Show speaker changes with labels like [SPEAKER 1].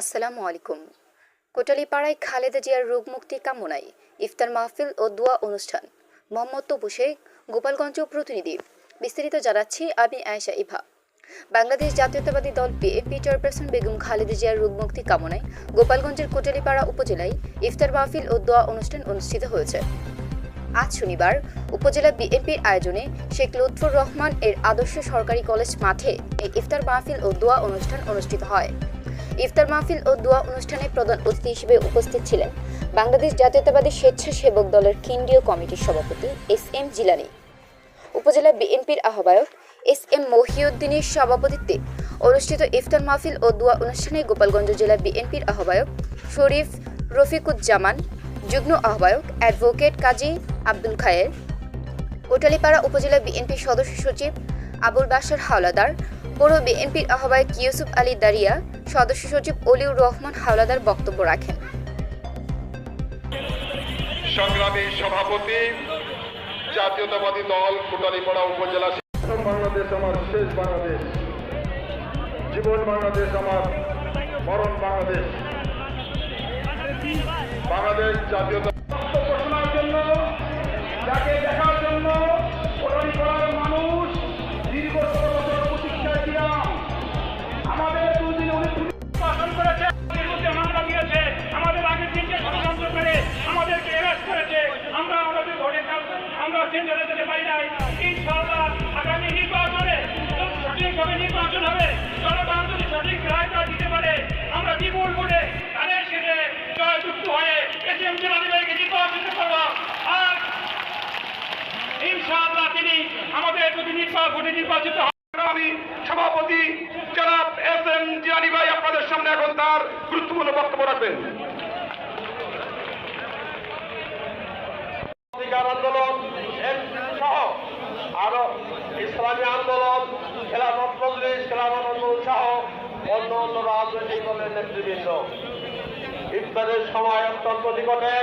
[SPEAKER 1] আসসালামু আলাইকুম। কোটালীপাড়ায় খালেদা জিয়ার রোগ কামনায় ইফতার মাহফিল ও দোয়া অনুষ্ঠান। মোহাম্মদ তপু শেখ, গোপালগঞ্জ প্রতিনিধি। বিস্তারিত জানাচ্ছি আমি আয়েশা ইভা। বাংলাদেশ জাতীয়তাবাদী দল বিএনপি চেয়ারপারসন বেগম খালেদা জিয়ার রোগ মুক্তি কামনায় গোপালগঞ্জের কোটালীপাড়া উপজেলায় ইফতার মাহফিল ও দোয়া অনুষ্ঠান অনুষ্ঠিত হয়েছে। আজ শনিবার উপজেলা বিএনপির আয়োজনে শেখ লুৎফুর রহমান এর আদর্শ সরকারি কলেজ মাঠে এই ইফতার মাহফিল ও দোয়া অনুষ্ঠান অনুষ্ঠিত হয়। ইফতার মাহফিল ও দোয়া অনুষ্ঠানে প্রধান অতিথি হিসেবে উপস্থিত ছিলেন বাংলাদেশ জাতীয়তাবাদী স্বেচ্ছাসেবক দলের কেন্দ্রীয় কমিটির সভাপতি এস এম জিলানি, উপজেলা বিএনপির আহ্বায়ক এস এম মহিউদ্দিনের সভাপতিত্বে অনুষ্ঠিত ইফতার মাহফিল ও দোয়া অনুষ্ঠানে গোপালগঞ্জ জেলা বিএনপির আহ্বায়ক শরীফ রফিকুজ্জামান, যুগ্ম আহ্বায়ক অ্যাডভোকেট কাজী আব্দুল খায়ের কোটালীপাড়া উপজেলা বিএনপির সদস্য সচিব আবুল বাশার হাওলাদার পৌর বিএনপির আহ্বায়ক ইউসুফ আলী দারিয়া, সদস্য সচিব অলিউর রহমান হাওলাদার বক্তব্য রাখেন।
[SPEAKER 2] সংগ্রামী সভাপতি, জাতীয়তাবাদী দল, কোটালীপাড়া উপজেলা
[SPEAKER 3] বাংলাদেশ আমার শেষ বাংলাদেশ। জীবন বাংলাদেশ আমার, মরণ বাংলাদেশ। বাংলাদেশ জাতীয়তা
[SPEAKER 4] জন্য আমাদের যদি ভোটে নির্বাচিত
[SPEAKER 2] আমি সভাপতি জনাব এস এম জিয়ানি ভাই আপনাদের সামনে এখন তার গুরুত্বপূর্ণ বক্তব্য রাখবেন।
[SPEAKER 3] আন্দোলন সহ আরও ইসলামী আন্দোলন, খেলাফত খেলাফত আন্দোলন সহ অন্য অন্য রাজনৈতিক দলের নেতৃবৃন্দ। ইফতারের সময় অত্যন্ত নিকটে